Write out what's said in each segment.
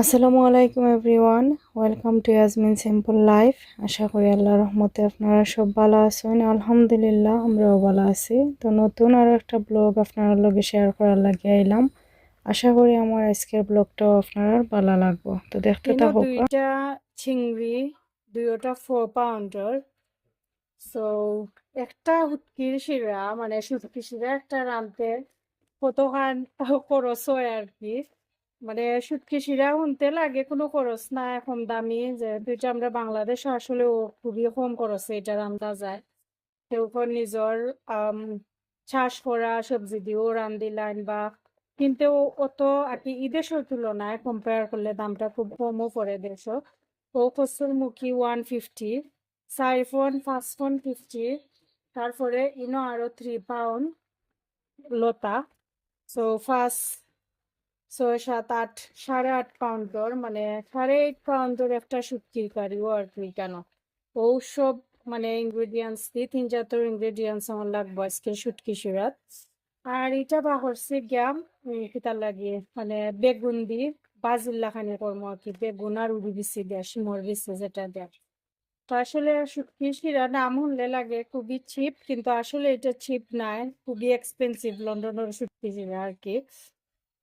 আসসালামু আলাইকুম everyone welcome to Yasmin simple life. আশা করি আল্লাহ রহমতে আপনারা সব ভালো আছেন। আলহামদুলিল্লাহ আমরাও ভালো আছি। তো নতুন আরও একটা ব্লগ আপনার লগে শেয়ার করার লাগে আইলাম। আশা করি আমার আজকের ব্লগটাও আপনার ভালো লাগবো। তো দেখতে থাকো। দুইটা চিংড়ি দুইটা ফোর পাউন্ডার সো একটা হুটকির শিরা মানে সুটকি শিরা একটা রানতে কতখান খরচ হয় আর কি। মানে সুটকি শিরা শুনতে লাগে কোনো খরচ না এখন দামি। যেহেতু এটা আমরা বাংলাদেশে আসলে খুবই কম খরচে এটার আন্দা যায় নিজৰ আম, চাষ করা সবজি দিয়েও রান্দিলাইন বা কিন্তু অত আর কি দেশের তুলনায় কম্পেয়ার করলে দামটা খুব কমও পড়ে দেশ। ও কসুরমুখী ওয়ান ফিফটি চার ফোন পাঁচ ফোন ফিফটি তারপরে ইনো আরও থ্রি পাউন্ড লতা। সো ফার্স্ট ছয় সাত আট সাড়ে আট পাউন্ডর মানে সাড়ে এইট পাউন্ডর একটা শুটকির কারিও আর কি কেন? মানে ইনগ্রেডিয়েন্টস দিয়ে, তিন ইনগ্রেডিয়েন্টস আমার আজকে শুটকি সিরাত। আর এটা বা হচ্ছে গ্যাম মানে বেগুন দিয়ে, বাজিল্লা খানি করব আর কি, বেগুন আর উড়ি বিচি দেয় শিমর বিচি যেটা দেয় তো আসলে শুটকি শিরা নাম শুনলে লাগে খুবই চিপ কিন্তু আসলে এটা চিপ নাই, খুবই এক্সপেন্সিভ লন্ডনের শুটকি শিরা আর কি।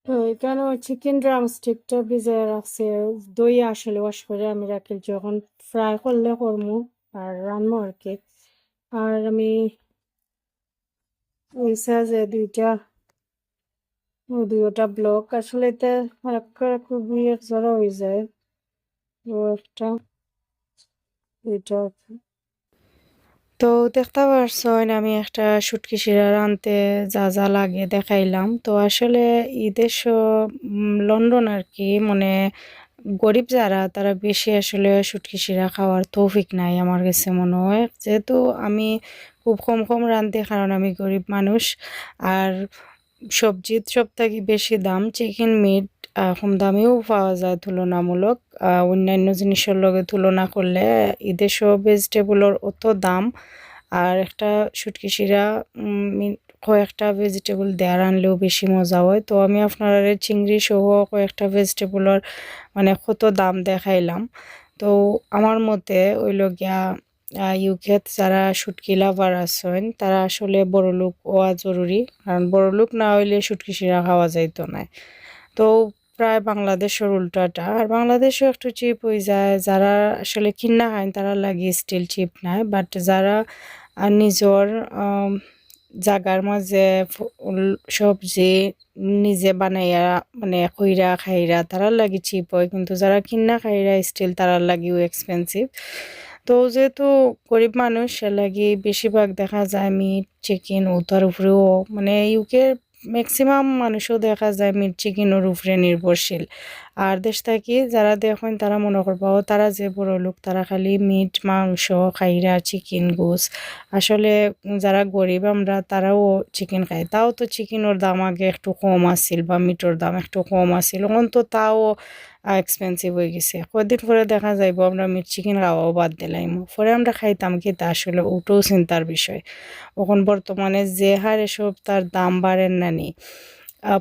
তো এখানে চিকেন ড্রামস্টিকটা ভিজায় রাখছে? দই আসলে ওয়াশ করে আমি রাখি, যখন ফ্রাই করলে করব আর রান্না আর কি। আর আমি ওই সাইজে দুইটা দুইটা ব্লক আসলে এটা খুবই জড়ো হয়ে যায়। একটা, দুইটা তো দেখতে পারছেন, আমি একটা শুটকি শিরা রানতে যা যা লাগে দেখাইলাম। তো আসলে ঈদের লন্ডন আর কি মানে গরিব যারা, তারা বেশি আসলে শুটকি শিরা খাওয়ার তৌফিক নাই আমার কাছে মনে হয়। যেহেতু আমি খুব কম কম রাঁধতে কারণ আমি গরিব মানুষ। আর সবজির সব থেকে বেশি দাম চিকেন, মিট কম দামেও পাওয়া যায় তুলনামূলক। অন্যান্য জিনিসের লগে তুলনা করলে ঈদের সব ভেজিটেবলের অত দাম। আর একটা শুটকি শিরা কয়েকটা ভেজিটেবল দেওয়ার আনলেও বেশি মজা হয়। তো আমি আপনার চিংড়ি সহ কয়েকটা ভেজিটেবলের মানে কত দাম দেখাইলাম। তো আমার মতে ওইল গিয়া ইউকেত যারা শুটকি লাভার আছেন, তারা আসলে বড়লোক হওয়া জরুরি। কারণ বড়লোক না হইলে শুটকি শিরা খাওয়া যাইতো না। তো প্রায় বাংলাদেশের উল্টাটা। আর বাংলাদেশও একটু চিপ হয়ে যায় যারা আসলে কিনা খায় তারা লাগে স্টিল চিপ নাই বাট যারা নিজের জাগার মাঝে সবজি নিজে বানাইয়া মানে খইরা খাইরা তারার লাগি চিপ হয়। কিন্তু যারা কিনা খাইরা স্টিল তারার লাগিও এক্সপেন্সিভ তো যেহেতু গরিব মানুষ, সে লাগি বেশিরভাগ দেখা যায় মিট চিকেন ওটার উপরেও মানে ইউকের ম্যাক্সিমাম মানুষও দেখা যায় মির্চি কিনোর উপরে নির্ভরশীল। আর দেশ থাকি যারা দেখেন তারা মনে করব তারা যে বড় লোক, তারা খালি মিট, মাংস, খাইরা চিকেন গোস আসলে যারা গরিব আমরা, তারাও চিকেন খাই তাও তো চিকেনের দাম আগে একটু কম আসিল বা মিটোর দাম একটু কম আসিল অন্তত তাও এক্সপেন্সিভ হয়ে গেছে। কদিন পরে দেখা যাইব আমরা মিট চিকেন খাওয়াও বাদ দিলাম। পরে আমরা খাইতাম কি তা আসলে ওটাও চিন্তার বিষয়। এখন বর্তমানে যে হারে সব তার দাম বাড়েন না নি।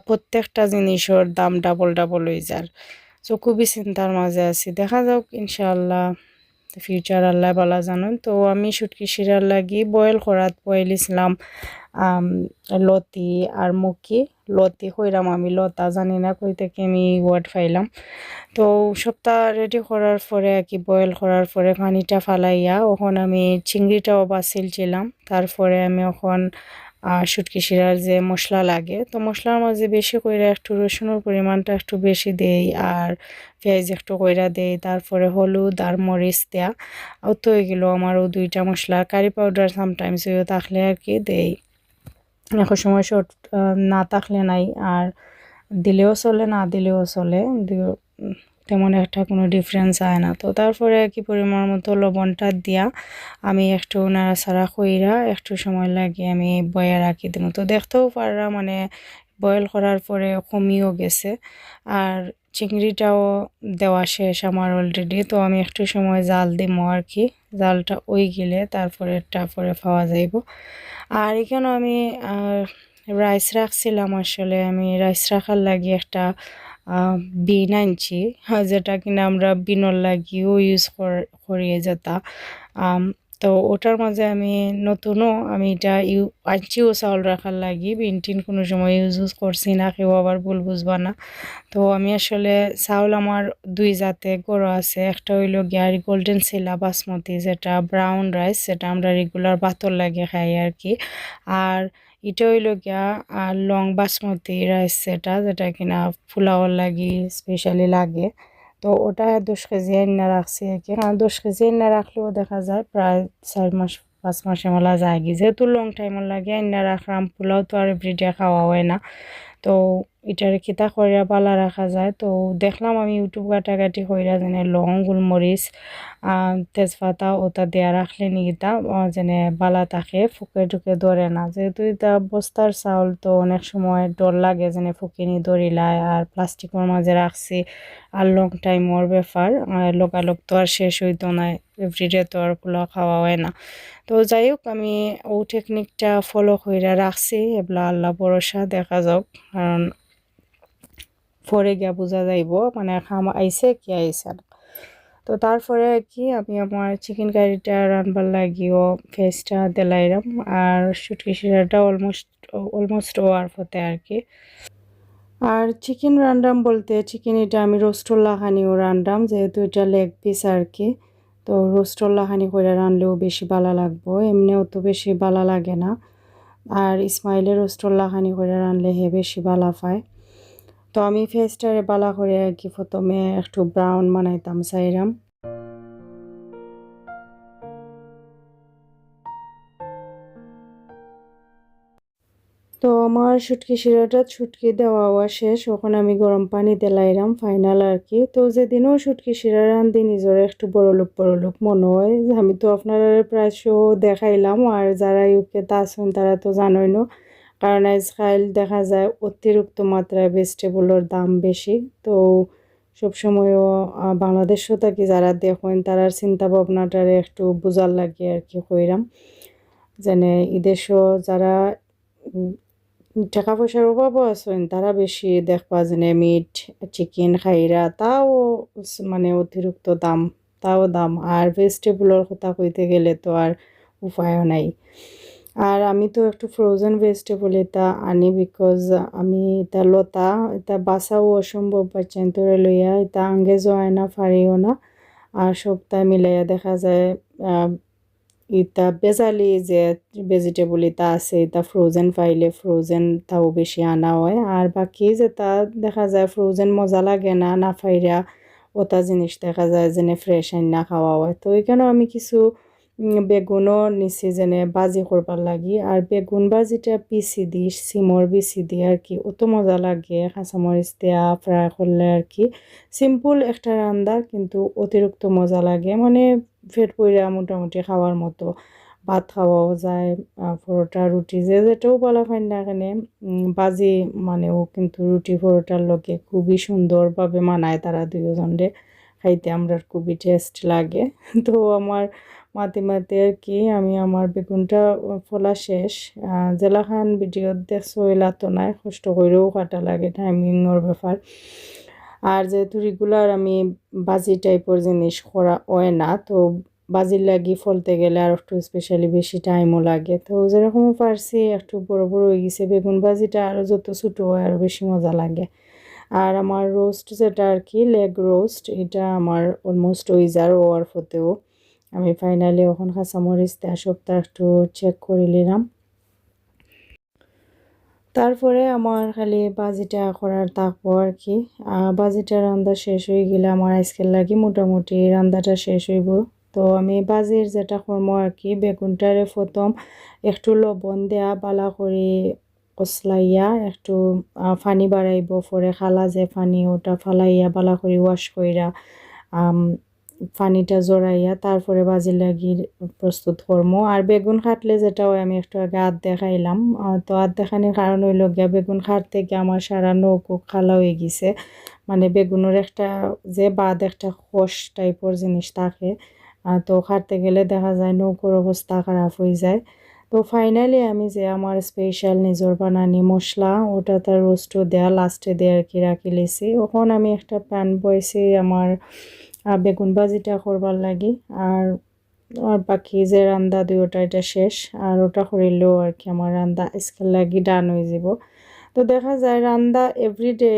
প্রত্যেকটা জিনিসের দাম ডাবল ডাবল হয়ে যার। তো খুবই চিন্তার মাঝে আছি। দেখা যাক, ইনশাআল্লাহ ফিউচার আল্লাহ বলা জানেন তো আমি সুটকি শিরার লাগি বয়েল করাত বয়েল ইসলাম লতি আর মুখি লতি কইরাম আমি লতা, জানি না কই থেকে আমি ওয়ার্ড ফাইলাম। তো সপ্তাহ রেডি করার পরে আর কি বয়েল করার পরে পানিটা ফালাইয়া ওখন আমি চিংড়িটাও বাছিলছিলাম। তারপরে আমি ওখন শুটকি শিরার যে মশলা লাগে, তো মশলার মাঝে বেশি কইরা একটু রসুনের পরিমাণটা একটু বেশি দেই আর পেঁয়াজ একটু কইরা দেই। তারপরে হলুদ আর মরিচ দেয়া। তো এগুলো আমারও দুইটা মশলা। কারি পাউডার সামটাইমস থাকলে আর কি দেই। এখন সময় শর্ট না থাকলে নাই, আর দিলেও চলে, না দিলেও চলে তেমন একটা কোনো ডিফারেন্স হয় না। তো তারপরে কি পরিমাণ মতো লবণটা দিয়া আমি একটু নাড়াচাড়া কইরা একটু সময় লাগে আমি বয়া রাখি দিব তো দেখতেও পাররা মানে বয়েল করার পরে কমিও গেছে, আর চিংড়িটাও দেওয়া শেষ আমার অলরেডি তো আমি একটু সময় জাল দিব আর কি, জালটা ওই গেলে তারপরে তারপরে পাওয়া যাইব। আর এখানে আমি রাইস রাখছিলাম আসলে আমি রাইস রাখার লাগে একটা বিন আনছি, যেটা কিনা আমরা বিনর লাগিও ইউজ করিয়ে যেতা। তো ওটার মাঝে আমি নতুনও আমি এটা ইউ আনছিও চাউল রাখার লাগি। বিন টিন কোনো সময় ইউজ ইউজ করছি না, কেউ আবার ভুল বুঝবা না। তো আমি আসলে চাউল আমার দুই জাতে গরো আছে। একটা হইল গিয়ার গোল্ডেন সিলা বাসমতি, যেটা ব্রাউন রাইস সেটা আমরা রেগুলার ভাতর লাগে খাই আর কি আর এটা হইল গিয়া আর লং বাসমতি রাইস সেটা যেটা কিনা পোলাওর লাগি স্পেশালি লাগে। তো ওটা দশ কেজি এনে রাখছি আর কি কারণ দশ কেজি এনে রাখলেও দেখা যায় প্রায় চার মাস, পাঁচ মাসে মেলা যায়। কি যেহেতু লং টাইমের লাগে, এনে রাখলাম, পোলাও তো আর এভরিডে খাওয়া হয় না। তো এটার খিতা করিয়া পালা রাখা যায়। তো দেখলাম আমি ইউটিউব ঘাটাঘাটি কইরা যেনে লং গোলমরিচ তেজপাতা ওটা দেয়া রাখলে নিকিতা যেনে বালা থাকে, ফুকে টুকে ধরে না। যেহেতু এটা বস্তার চাউল, তো অনেক সময় ডর লাগে যেনে ফুকিনি ধরিলায় আর প্লাস্টিকের মাঝে রাখছি, আর লং টাইমর ব্যাপার লোকালোক তো আর শেষ হইতো না এভরিডে তো আর পোলাও খাওয়া হয় না। তো যাই হোক, আমি ও টেকনিকটা ফলো করে রাখছি এগুলা আল্লাহ ভরসা, দেখা যাক। কারণ পরে গিয়া বোঝা যাইব মানে খাম আইছে কি আইছে না। তো তারপরে কি আমি আমার চিকেন কারিটা রানবার লাগিও ফেসটা দেলাইরাম আর শুটকি শিরাটা অলমোস্ট অলমোস্ট ওয়ার ফতে আর কি। আর চিকেন রান্ডাম বলতে চিকেন এটা আমি রোস্টোল্লা খানিও রান্ডাম যেহেতু এটা লেগ পিস আর কি, তো রোস্টোল্লা খানি করে রানলেও বেশি ভালো লাগবো, এমনিও তো বেশি ভালো লাগে না। আর ইসমাইলের রোস্টোল্লা খানি করে রানলে হে বেশি ভালো পায়। তো আমি ফেসটারে বালা করে আর কি প্রথমে একটু ব্রাউন বানাইতাম চাইরাম তো আমার শুটকি শিরাটা ছুটকি দেওয়া শেষ, ওখানে আমি গরম পানি দিলাইরাম ফাইনাল আর কি। তো যেদিনও শুটকি শিরা রান্ধি নিজের একটু বড় লোক বড় লোক মনে হয়। আমি তো আপনার প্রায় শো দেখাইলাম, আর যারা ইউকে তা আছেন তারা তো জানোই না কারণ আজকাল দেখা যায় অতিরিক্ত মাত্রায় ভেজিটেবলের দাম বেশি। তো সবসময়ও বাংলাদেশও থাকি যারা দেখেন তারার চিন্তা ভাবনাটারে একটু বোঝার লাগে আর কি কইরাম। যেনে ইদেশও যারা টাকা পয়সার অভাবও আছেন, তারা বেশি দেখবা যেনে মিট চিকেন খাইরা, তাও মানে অতিরিক্ত দাম, তাও দাম। আর ভেজিটেবলের কথা কইতে গেলে তো আর উপায়ও নাই। আর আমি তো একটু ফ্রোজেন ভেজিটেবল এটা আনি বিকজ আমি এটা লতা, এটা বাসাও অসম্ভব বাচ্চান তোরে লইয়া এটা আঙ্গেজও হয় না ফারিও না। আর সপ্তাহে মিলাইয়া দেখা যায় ইতা বেজালি যে ভেজিটেবল ইতা আছে ইতা ফ্রোজেন পাইলে ফ্রোজেন তাও বেশি আনা হয়। আর বাকি যেটা দেখা যায় ফ্রোজেন মজা লাগে না না ফাইরা ওটা জিনিস দেখা যায়, যেনে ফ্রেশ আইনা খাওয়া হয়। তো এখানেও আমি কিছু বেগুনও নিছি যেনে বাজি করবার লাগি। আর বেগুন বাজিটা পিসি দি সিমর বিসি দি আর কি, অত মজা লাগে। কাঁচামরিচ দেওয়া ফ্রাই করলে আর কি। সিম্পল একটা রান্না কিন্তু অতিরিক্ত মজা লাগে। মানে ফেট পইরা মোটামুটি খাওয়ার মতো। ভাত খাওয়াও যায় পরোটা, রুটি, যে যেটাও বলা হয় না এখানে বাজি মানেও কিন্তু রুটি, পরোটার লগে খুবই সুন্দরভাবে মানায় তারা দুজনরে খাইতে আমরা খুবই টেস্ট লাগে। তো আমার মাতে মাতে আর কি আমি আমার বেগুনটা ফলা শেষ। জেলাখান ভিডিও দেখছ এলা তো নাই, কষ্ট করেও কাটা লাগে টাইমিংয়ের ব্যাপার আর যেহেতু রেগুলার আমি বাজি টাইপের জিনিস করা হয় না, তো বাজির লাগি ফলতে গেলে আর একটু স্পেশালি বেশি টাইমও লাগে। তো যেরকম পারছি, একটু বড় বড় হয়ে গেছে বেগুন বাজিটা আরও যত ছোটো হয় আরও বেশি মজা লাগে। আর আমার রোস্ট যেটা আর কি লেগ রোস্ট এটা আমার অলমোস্ট ওই যার ওয়ার ফতেও আমি ফাইনালি এখন কাঁচামরিচ দেওয়া সপ্তাহ একটু চেক করে নিলাম। তারপরে আমার খালি বাজিটা করার থাকব আর কি। বাজিটা রান্না শেষ হয়ে গেলে আমার আজকের লাগে মোটামুটি রান্নাটা শেষ হইব। তো আমি বাজির যেটা করব আর কি, বেগুনটারে প্রথম একটু লবণ দেয়া বালা করে কসলাইয়া একটু ফানি বাড়াইব, পরে খালা যে ফানি ওটা ফালাইয়া বালা করে ওয়াশ কইরা পানিটা জড়াইয়া তারপরে বাজি লাগি প্রস্তুত করব আর বেগুন খাটলে যেটা হয় আমি একটু আগে আধ দেখাইলাম তো আধ দেখানোর কারণ হইল গিয়া বেগুন খাট থেকে আমার সারা নৌকো খালা হয়ে গেছে। মানে বেগুনের একটা যে বাদ একটা খস টাইপের জিনিস থাকে তো খাটতে গেলে দেখা যায় নৌকোর অবস্থা খারাপ হয়ে যায়। তো ফাইনালি আমি যে আমার স্পেশাল নিজের বানানি মশলা, ওটা তার রোস্টও দেয়া লাস্টে দেয়া আর কি রাখি লেছি। ওখন আমি একটা প্যান বয়েছি আমার বেগুন ভাজিটা করবার লাগি। আর আর বাকি যে রান্দা দুই ওটা এটা শেষ। আর ওটা করিলেও আর কি আমার রান্দা আজকাল লাগি ডান হয়ে যাব। তো দেখা যায় রান্দা এভরিডে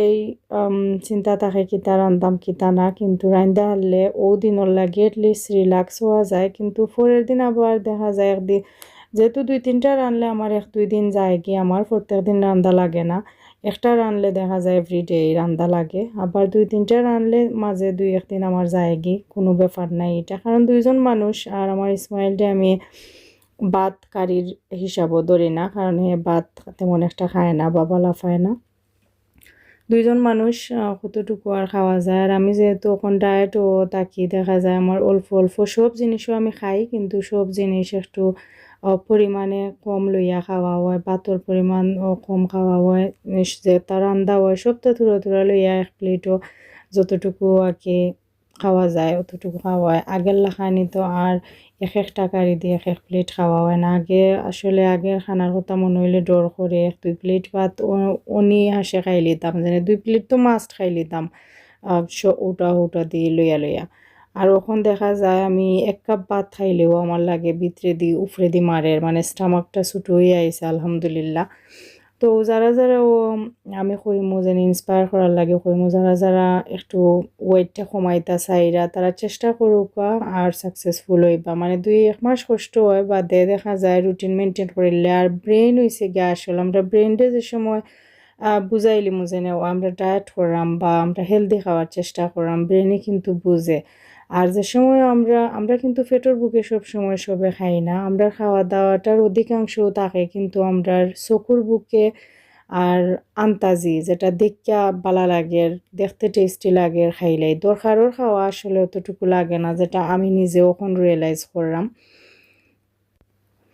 চিন্তা থাকে কিতা রান্দাম কিতা না। কিন্তু রান্দা হারলে ও দিনের লাগে এটলিস্ট রিল্যাক্স হওয়া যায়। কিন্তু পরের দিন আবার দেখা যায় একদিন, যেহেতু দুই তিনটা রানলে আমার এক দুই দিন যায় কি, আমার প্রত্যেক দিন রান্দা লাগে না। একটা রানলে দেখা যায় এভরিডে রান্দা লাগে। আবার দুই তিনটা রানলে মাঝে দুই একদিন আমার যায় কি কোনো ব্যাপার নাই এটা। কারণ দুইজন মানুষ আর আমার ইসমাইলটা আমি ভাত কারির হিসাবও ধরি না, কারণ হে ভাত তেমন একটা খায় না, বা লাফায় না। দুইজন মানুষ কতটুকু আর খাওয়া যায়? আর আমি যেহেতু এখন ডায়েটও তাকি দেখা যায় আমার অল্প অল্প সব জিনিসও আমি খাই, কিন্তু সব জিনিস একটু পরিমাণে কম লইয়া খাওয়া হয় ভাতর পরিমাণ কম খাওয়া হয় যেটা রান্দা হয় সবটা থুড়া থুড়া লইয়া এক প্লেটও যতটুকু আর কি খাওয়া যায় অতটুকু খাওয়া হয়। আগের লাখানি তো আর এক এক টাকারি দিয়ে এক এক প্লেট খাওয়া হয় না। আগে আসলে আগের খানার কথা মনে হইলে ডর করে এক দুই প্লেট ভাত অনি হাসে খাই লিতাম, যেন দুই প্লেট তো মাছ খাই লিতাম ওটা ওটা দিয়ে লইয়া লইয়া। আর ওখন দেখা যায় আমি এক কাপ ভাত খাইলেও আমার লাগে ভিতরে দি উফরে দি মারের মানে স্টামাকটা ছুটো হয়ে আইসে আলহামদুলিল্লাহ। তো যারা যারা ও, আমি কইমু যেন ইন্সপায়ার করার লাগে, কইমু যারা যারা একটু ওয়েটটা কমাইতা চাইরা, তারা চেষ্টা করুক আর সাকসেসফুল হইবা। মানে দুই এক মাস কষ্ট হয় বা দে দেখা যায় রুটিন মেনটেন করিলে আর ব্রেন হয়েছে গিয়ে আসলে আমরা ব্রেনটা যে সময় বুঝাইলি মুজে নেও আমরা ডায়েট করাম বা আমরা হেলদি খাওয়ার চেষ্টা করাম ব্রেনে কিন্তু বুঝে। আর যে সময় আমরা আমরা কিন্তু পেটের বুকে সব সময় সবে খাই না, আমরা খাওয়া দাওয়াটার অধিকাংশ থাকে কিন্তু আমরা চকুর বুকে আর আন্তাজি যেটা দেখা বালা লাগে দেখতে টেস্টি লাগে খাইলে দরকারও খাওয়া আসলে অতটুকু লাগে না যেটা আমি নিজেও এখন রিয়েলাইজ করলাম।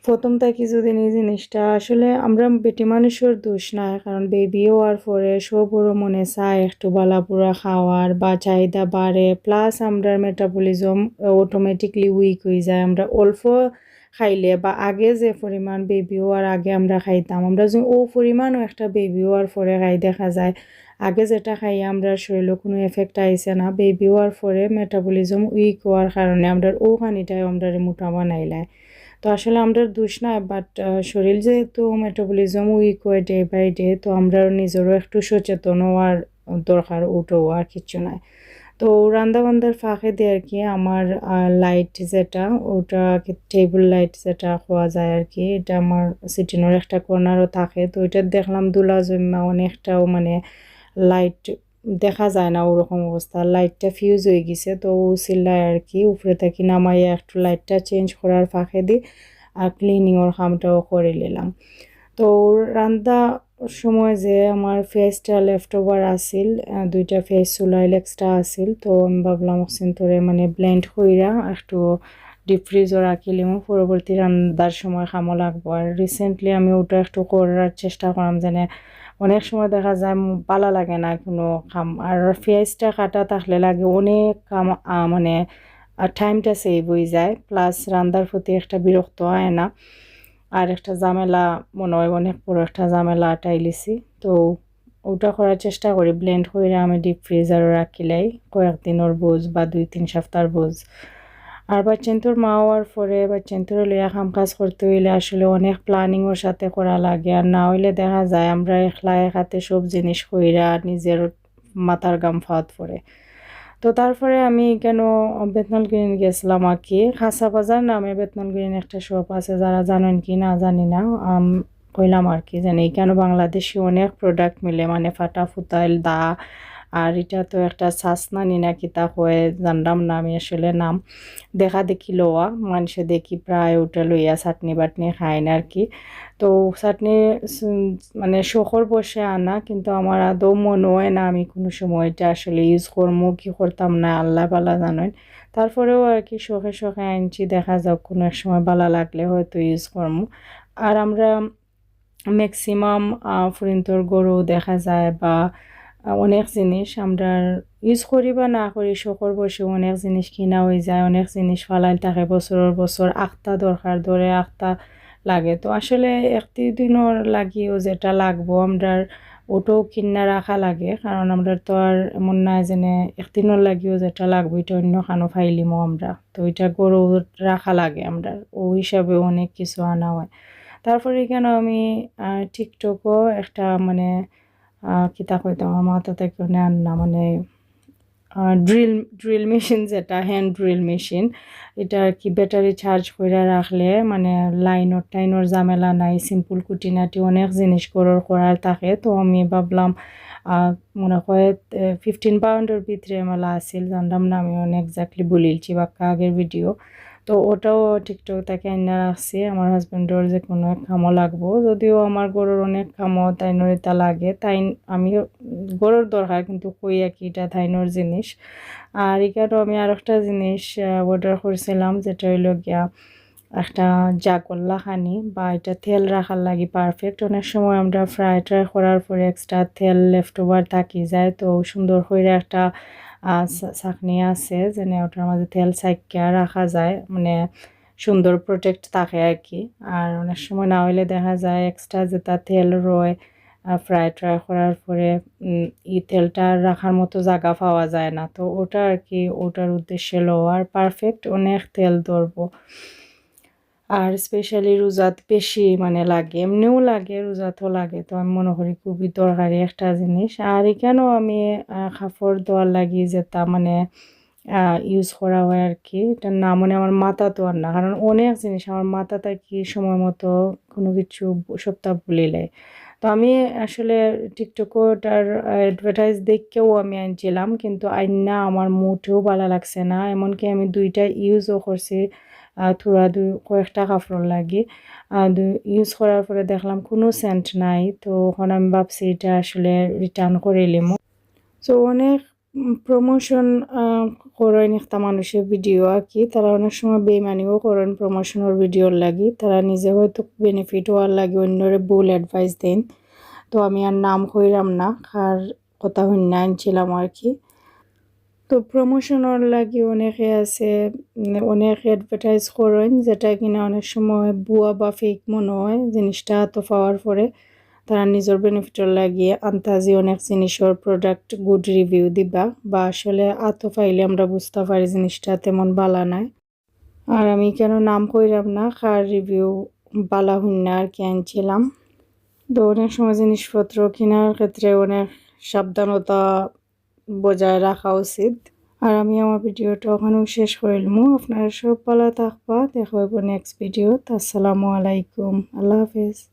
প্রথম থাকি যদি এই জিনিসটা, আসলে আমরা বেটি মানুষের দোষ না, কারণ বেবি হওয়ার পরে সবরও মনে চায়, একটু বালাপুরা খাওয়ার বা চাহিদা বাড়ে প্লাস আমরা মেটাবলিজম অটোমেটিকলি উইক হয়ে যায়, আমরা অল্প খাইলে বা আগে যে পরিমাণ বেবি হওয়ার আগে আমরা খাইতাম, আমরা যে ও পরিমাণও একটা বেবি হওয়ার পরে খাই, দেখা যায় আগে যেটা খাই আমরা শরীরে কোনো এফেক্ট আইসে না বেবি হওয়ার পরে মেটাবলিজম উইক হওয়ার কারণে আমরা ও খানিটাই আমরা মোটা বানাইলায় তো আসলে আমরা দোষ না বাট শরীর যেহেতু মেটাবলিজম উইক হয় ডে বাই ডে তো আমরা নিজেরও একটু সচেতন হওয়ার দরকার উঠো আর কিছু নাই। তো রান্দা বান্দার ফাঁকে দিয়ে আর কি আমার লাইট যেটা, ওটা টেবিল লাইট যেটা খোয়া যায় আর কি, এটা আমার সিটিনের একটা কর্নারও থাকে, তো ওইটা দেখলাম দুলা জম্মা অনেকটাও মানে লাইট দেখা যায় না ওরকম অবস্থা। লাইটটা ফিউজ হয়ে গেছে, তো ও আর কি, উপরে থাকি নামাইয়া একটু লাইটটা চেঞ্জ করার ফাঁকে দি আর ক্লিনিংয়ের কামটাও করে নিলাম। তো রান্দা সময় যে আমার ফেসটা লেফট ওভার আসিল দুইটা ফেস চুলাইল এক্সট্রা আসিল তো আমি ভাবলাম তোরে মানে ব্লেন্ড কইরা একটু ডিপ ফ্রিজও রাখিলিম পরবর্তী রান্দার সময় খামো লাগবো। আর রিসেন্টলি আমি ওটা একটু করার চেষ্টা করলাম যেন অনেক সময় দেখা যায় পালা লাগে না কোনো কাম। আর পেঁয়াজটা কাটা থাকলে লাগে অনেক কাম মানে টাইমটা সেভ হয়ে যায়। প্লাস রান্নার প্রতি একটা বিরক্ত হয় না। আর একটা ঝামেলা, মনে হয় অনেক বড় একটা ঝামেলা আটাইলিছি। তো ওটা করার চেষ্টা করি। ব্লেন্ড করে আমি ডিপ ফ্রিজারও রাখিলাই। কয়েকদিনের বোঝ বা দুই তিন সপ্তাহের বোঝ আর বাচ্চেন্তর মা হওয়ার পরে বাচ্চেন্তর লইয়া কাম কাজ করতে হইলে আসলে অনেক প্ল্যানিংয়ের সাথে করা লাগে। আর না হইলে দেখা যায় আমরা এক হাতে সব জিনিস কইরা নিজের মাথার গাম ফাওয়াত পড়ে তো তারপরে আমি কেন বেতনাল গ্রিন গেছিলাম আর কি খাসা বাজার নামে বেতনাল গ্রিন একটা শপ আছে, যারা জানেন কি না জানি না কইলাম আর কি জানি কেন বাংলাদেশি অনেক প্রোডাক্ট মিলে মানে ফাটা ফুতাইল দা আর এটা তো একটা সাসনানি না কিতা হয়ে জানলাম না আমি আসলে নাম। দেখা দেখি লোয়া, মানুষে দেখি প্রায় ওটা লইয়া চাটনি বাটনি খায় না আর কি তো চাটনি মানে শখর বসে আনা, কিন্তু আমার আদৌ মনে হয় না আমি কোনো সময় এটা আসলে ইউজ করব কি করতাম না, আল্লাহ বালা জানেন। তারপরেও আর কি শখে শখে আনছি, দেখা যাক কোনো এক সময় বালা লাগলে হয়তো ইউজ করব আর আমরা ম্যাক্সিমাম ফুরিন্তর গরু দেখা যায় বা অনেক জিনিস আমরা ইউজ করি বা না করি শখর বসে অনেক জিনিস কিনা হয়ে যায়, অনেক জিনিস ফালাই থাকে বছরের বছর, আখতা দরকার ধরে আখতা লাগে। তো আসলে একটি দিনর লাগিও যেটা লাগবো, আমরা ওটাও কিনা রাখা লাগে, কারণ আমরা তো আর এমন না জেনে একদিনের লাগিও যেটা লাগবে, এটা অন্য খানো ফাইলিমো আমরা। তো এটা গরু রাখা লাগে আমরা, ও হিসাবে অনেক কিছু আনা হয়। তারপরে এখানে আমি টিকটকও একটা মানে কিতা কইতাম আমার মাথা থেকে আন্না মানে ড্রিল ড্রিল মেশিন যেটা হ্যান্ড ড্রিল মেশিন এটা আর কি ব্যাটারি চার্জ করে রাখলে মানে লাইনর টাইনর ঝামেলা নাই সিম্পল কুটিনাটি অনেক জিনিস করার করার থাকে। তো আমি ভাবলাম মনে হয় ফিফটিন পাউন্ডের ভিতরে মেলা আছিল, জানলাম না, আমি অনেক এক্স্যাক্টলি বলিলছি বাক্কা আগের ভিডিও তো ওটাও টিকটক তাকে আইনা রাখছি। আমার হাজব্যান্ডের যে কোনো কামও লাগবো। যদিও আমার গরুর অনেক কামও তাইনর এটা লাগে। তাই আমি গরুর দরকার, কিন্তু কই কি এটা তাইনর জিনিস। আর এখানেও আমি আর একটা জিনিস অর্ডার করছিলাম, যেটা হইল গিয়া একটা জাগল্লা খানি বা এটা তেল রাখার লাগি পারফেক্ট অনেক সময় আমরা ফ্রাই ট্রাই করার পরে এক্সট্রা তেল লেফট ওভার থাকি যায়, তো সুন্দর করে একটা চাকনি আছে যেনে ওটার মাঝে তেল সাইকিয়া রাখা যায় মানে সুন্দর প্রোটেক্ট থাকে আর কি আর অনেক সময় না হইলে দেখা যায় এক্সট্রা যেটা তেল রয় ফ্রাই ট্রাই করার পরে ই তেলটা রাখার মতো জায়গা পাওয়া যায় না। তো ওটা আর কি ওটার উদ্দেশ্যে আর পারফেক্ট অনেক তেল ধরবো। আর স্পেশালি রোজাত বেশি মানে লাগে, এমনিও লাগে, রোজাতও লাগে। তো আমি মনে করি খুবই দরকারি একটা জিনিস। আর এখানেও আমি কাপড় দেওয়ার লাগি যেটা মানে ইউজ করা হয় আর কি এটার না মানে আমার মাথা তো আর না, কারণ অনেক জিনিস আমার মাথাটা কি সময় মতো কোনো কিছু সপ্তাহ ভুলিলে তো আমি আসলে টিকটকও ওটার অ্যাডভার্টাইজ দেখেও আমি আনছিলাম, কিন্তু আইনা আমার মোটেও ভালো লাগছে না। এমনকি আমি দুইটা ইউজও করছি। থোড়া দুই কয়েকটা কাপড় লাগে। ইউজ করার পরে দেখলাম কোনো সেন্ট নাই। তো এখন আমি ভাবছি এটা আসলে রিটার্ন করে এলিম সো অনেক প্রমোশন করেন একটা মানুষের ভিডিও আর কি তারা অনেক সময় বেমানিও করেন প্রমোশনের ভিডিওর লাগি। তারা নিজে হয়তো বেনিফিট হওয়ার লাগে অন্যরে ভুল অ্যাডভাইস দেন। তো আমি আর নাম কইরাম না। কার কথা হইনা আনছিলাম আর কি। তো প্রমোশনের লাগে অনেকে আছে, অনেক অ্যাডভার্টাইজ করেন যেটা কিনা অনেক সময় বুয়া বা ফেক মনে হয়, জিনিসটা তো পাওয়ার পরে তারা নিজের বেনিফিটের লাগিয়ে আন্তাজি অনেক জিনিসের প্রোডাক্ট গুড রিভিউ দিবা বা আসলে আত পাইলে আমরা বুঝতে পারি জিনিসটা তেমন বালা নাই। আর আমি কেন নাম কইরাম না, কার রিভিউ বালা হুন্না আর কি আনছিলাম। তো অনেক সময় জিনিসপত্র কেনার ক্ষেত্রে অনেক সাবধানতা বজায় রাখা উচিত। আর আমি আমার ভিডিওটা ওখানেও শেষ করিলাম আপনারা সব ভালো থাকবা দেখা হইব নেক্সট ভিডিও আসসালামু আলাইকুম। আল্লাহ হাফেজ।